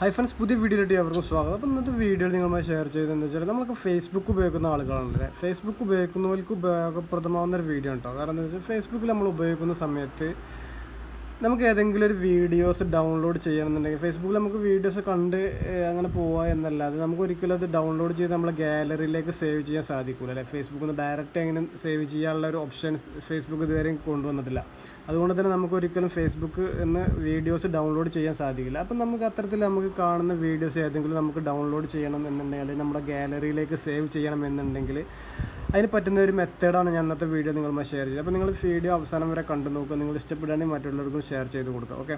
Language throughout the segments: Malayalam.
ഹൈ ഫ്രണ്ട്സ് പുതിയ വീഡിയോയിലേക്ക് അവർക്കും സ്വാഗതം. അപ്പോൾ ഇന്നത്തെ വീഡിയോയിൽ നിങ്ങളുമായി ഷെയർ ചെയ്തതെന്ന് വെച്ചാൽ നമുക്ക് ഫേസ്ബുക്ക് ഉപയോഗിക്കുന്ന ആളുകളാണല്ലേ. ഫേസ്ബുക്ക് ഉപയോഗിക്കുന്നവർക്ക് ഉപയോഗപ്രദമാവുന്ന ഒരു വീഡിയോ ഉണ്ടോ കാരണം എന്താ വെച്ചാൽ ഫേസ്ബുക്കിൽ നമ്മൾ ഉപയോഗിക്കുന്ന സമയത്ത് നമുക്ക് ഏതെങ്കിലും ഒരു വീഡിയോസ് ഡൗൺലോഡ് ചെയ്യണമെന്നുണ്ടെങ്കിൽ ഫേസ്ബുക്കിൽ നമുക്ക് വീഡിയോസ് കണ്ട് അങ്ങനെ പോവുക എന്നല്ലാതെ നമുക്ക് ഒരിക്കലും അത് ഡൗൺലോഡ് ചെയ്ത് നമ്മളെ ഗാലറിയിലേക്ക് സേവ് ചെയ്യാൻ സാധിക്കില്ല അല്ലേ? ഫേസ്ബുക്കിൽ നിന്ന് ഡയറക്റ്റ് എങ്ങനെ സേവ് ചെയ്യാനുള്ള ഒരു ഓപ്ഷൻ ഫേസ്ബുക്ക് ഇതുവരെയും കൊണ്ടുവന്നിട്ടില്ല. അതുകൊണ്ട് തന്നെ നമുക്ക് ഒരിക്കലും ഫേസ്ബുക്ക് എന്ന് വീഡിയോസ് ഡൗൺലോഡ് ചെയ്യാൻ സാധിക്കില്ല. അപ്പം നമുക്ക് അത്തരത്തിൽ നമുക്ക് കാണുന്ന വീഡിയോസ് ഏതെങ്കിലും നമുക്ക് ഡൗൺലോഡ് ചെയ്യണം എന്നുണ്ടെങ്കിൽ നമ്മുടെ ഗാലറിയിലേക്ക് സേവ് ചെയ്യണം എന്നുണ്ടെങ്കിൽ അതിന് പറ്റുന്ന ഒരു മെത്തേഡാണ് ഞാൻ ഇന്നത്തെ വീഡിയോ നിങ്ങളുമായി ഷെയർ ചെയ്തത്. അപ്പോൾ നിങ്ങൾ വീഡിയോ അവസാനം വരെ കണ്ടു നോക്കുക. നിങ്ങൾ ഇഷ്ടപ്പെടുകയാണെങ്കിൽ മറ്റുള്ളവർക്കും ഷെയർ ചെയ്ത് കൊടുക്കുക. ഓക്കെ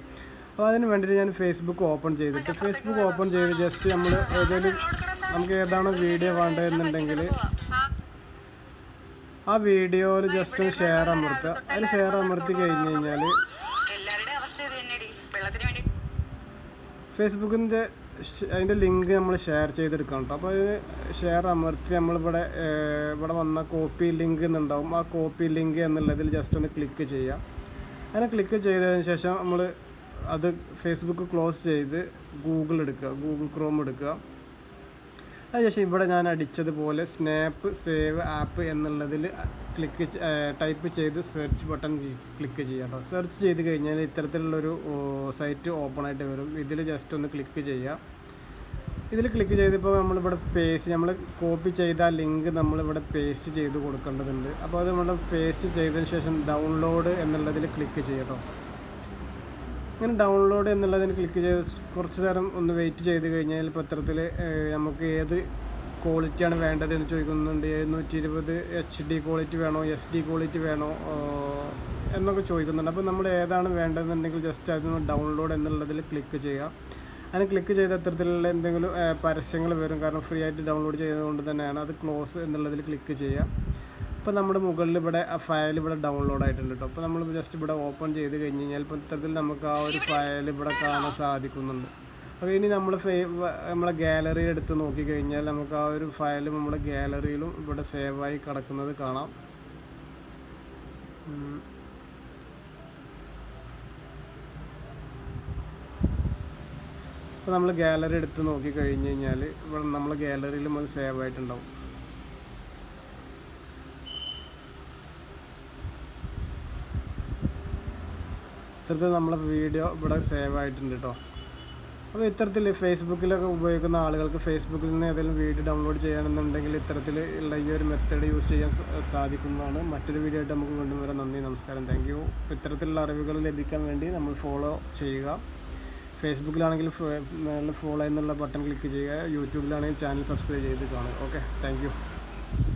അപ്പോൾ അതിന് വേണ്ടിയിട്ട് ഞാൻ ഫേസ്ബുക്ക് ഓപ്പൺ ചെയ്തിട്ട് ഫേസ്ബുക്ക് ഓപ്പൺ ചെയ്ത് ജസ്റ്റ് നമ്മൾ ഏതെങ്കിലും നമുക്ക് ഏതാണോ വീഡിയോ വേണ്ടതെന്നുണ്ടെങ്കിൽ ആ വീഡിയോയിൽ ജസ്റ്റ് ഒന്ന് ഷെയർ അമർത്തുക. അതിൽ ഷെയർ അമർത്തി കഴിഞ്ഞ് കഴിഞ്ഞാൽ ഫേസ്ബുക്കിന്റെ അതിന്റെ ലിങ്ക് നമ്മൾ ഷെയർ ചെയ്തെടുക്കണം കേട്ടോ അപ്പോൾ അതിന് ഷെയർ അമർത്തി നമ്മളിവിടെ ഇവിടെ വന്ന കോപ്പി ലിങ്ക് എന്നുണ്ടാവും. ആ കോപ്പി ലിങ്ക് എന്നുള്ളതിൽ ജസ്റ്റ് ഒന്ന് ക്ലിക്ക് ചെയ്യുക അങ്ങനെ ക്ലിക്ക് ചെയ്തതിന് ശേഷം നമ്മൾ അത് ഫേസ്ബുക്ക് ക്ലോസ് ചെയ്ത് ഗൂഗിൾ എടുക്കുക. ഗൂഗിൾ ക്രോം എടുക്കുക. അതിനുശേഷം ഇവിടെ ഞാൻ അടിച്ചതുപോലെ സ്നാപ്പ് സേവ് ആപ്പ് എന്നുള്ളതിൽ ക്ലിക്ക് ടൈപ്പ് ചെയ്ത് സെർച്ച് ബട്ടൺ ക്ലിക്ക് ചെയ്യാം കേട്ടോ സെർച്ച് ചെയ്ത് കഴിഞ്ഞാൽ ഇത്തരത്തിലുള്ളൊരു സൈറ്റ് ഓപ്പൺ ആയിട്ട് വരും. ഇതിൽ ജസ്റ്റ് ഒന്ന് ക്ലിക്ക് ചെയ്യാം. ഇതിൽ ക്ലിക്ക് ചെയ്തപ്പോൾ നമ്മളിവിടെ പേസ്റ്റ് നമ്മൾ കോപ്പി ചെയ്ത ലിങ്ക് നമ്മളിവിടെ പേസ്റ്റ് ചെയ്ത് കൊടുക്കേണ്ടതുണ്ട്. അപ്പോൾ അത് നമ്മൾ പേസ്റ്റ് ചെയ്തതിന് ശേഷം ഡൗൺലോഡ് എന്നുള്ളതിൽ ക്ലിക്ക് ചെയ്യാം കേട്ടോ ഇങ്ങനെ ഡൗൺലോഡ് എന്നുള്ളതിന് ക്ലിക്ക് ചെയ്ത് കുറച്ച് നേരം ഒന്ന് വെയിറ്റ് ചെയ്ത് കഴിഞ്ഞാൽ പത്രത്തിൽ നമുക്ക് ഏത് ക്വാളിറ്റിയാണ് വേണ്ടത് എന്ന് ചോദിക്കുന്നുണ്ട്. എഴുന്നൂറ്റി ഇരുപത് എച്ച് ഡി ക്വാളിറ്റി വേണോ എസ് ഡി ക്വാളിറ്റി വേണോ എന്നൊക്കെ ചോദിക്കുന്നുണ്ട്. അപ്പോൾ നമ്മൾ ഏതാണ് വേണ്ടതെന്നുണ്ടെങ്കിൽ ജസ്റ്റ് അതിന് ഡൗൺലോഡ് എന്നുള്ളതിൽ ക്ലിക്ക് ചെയ്യുക. അതിന് ക്ലിക്ക് ചെയ്ത അത്തരത്തിലുള്ള എന്തെങ്കിലും പരസ്യങ്ങൾ വരും. കാരണം ഫ്രീ ആയിട്ട് ഡൗൺലോഡ് ചെയ്തതുകൊണ്ട് തന്നെയാണ് അത് ക്ലോസ് എന്നുള്ളതിൽ ക്ലിക്ക് ചെയ്യുക. ഇപ്പോൾ നമ്മുടെ മുകളിൽ ഇവിടെ ആ ഫയൽ ഇവിടെ ഡൗൺലോഡ് ആയിട്ടുണ്ട് കേട്ടോ അപ്പോൾ നമ്മൾ ജസ്റ്റ് ഇവിടെ ഓപ്പൺ ചെയ്ത് കഴിഞ്ഞ് കഴിഞ്ഞാൽ ഇപ്പോൾ ഇത്തരത്തിൽ നമുക്ക് ആ ഒരു ഫയൽ ഇവിടെ കാണാൻ സാധിക്കുന്നുണ്ട്. അപ്പോൾ ഇനി നമ്മൾ ഫേ നമ്മളെ ഗാലറി എടുത്ത് നോക്കിക്കഴിഞ്ഞാൽ നമുക്ക് ആ ഒരു ഫയൽ നമ്മുടെ ഗാലറിയിലും ഇവിടെ സേവായി കിടക്കുന്നത് കാണാം. അപ്പോൾ നമ്മൾ ഗാലറി എടുത്ത് നോക്കിക്കഴിഞ്ഞ് കഴിഞ്ഞാൽ ഇവിടെ നമ്മൾ ഗാലറിയിലും അത് സേവ് ആയിട്ടുണ്ടാവും. ഇത്തരത്തിൽ നമ്മളെ വീഡിയോ ഇവിടെ സേവ് ആയിട്ടുണ്ട് കേട്ടോ അപ്പോൾ ഇത്തരത്തിൽ ഫേസ്ബുക്കിലൊക്കെ ഉപയോഗിക്കുന്ന ആളുകൾക്ക് ഫേസ്ബുക്കിൽ നിന്ന് ഏതെങ്കിലും വീഡിയോ ഡൗൺലോഡ് ചെയ്യണമെന്നുണ്ടെങ്കിൽ ഇത്തരത്തിൽ ഉള്ള ഈ ഒരു മെത്തേഡ് യൂസ് ചെയ്യാൻ സാധിക്കുന്നതാണ്. മറ്റൊരു വീഡിയോ ആയിട്ട് നമുക്ക് വീണ്ടും വരാം. നന്ദി നമസ്കാരം. താങ്ക് യു ഇത്തരത്തിലുള്ള അറിവുകൾ ലഭിക്കാൻ വേണ്ടി നമ്മൾ ഫോളോ ചെയ്യുക. ഫേസ്ബുക്കിലാണെങ്കിൽ ഫോളോ എന്നുള്ള ബട്ടൺ ക്ലിക്ക് ചെയ്യുക. യൂട്യൂബിലാണെങ്കിൽ ചാനൽ സബ്സ്ക്രൈബ് ചെയ്ത് കാണുക. Okay thank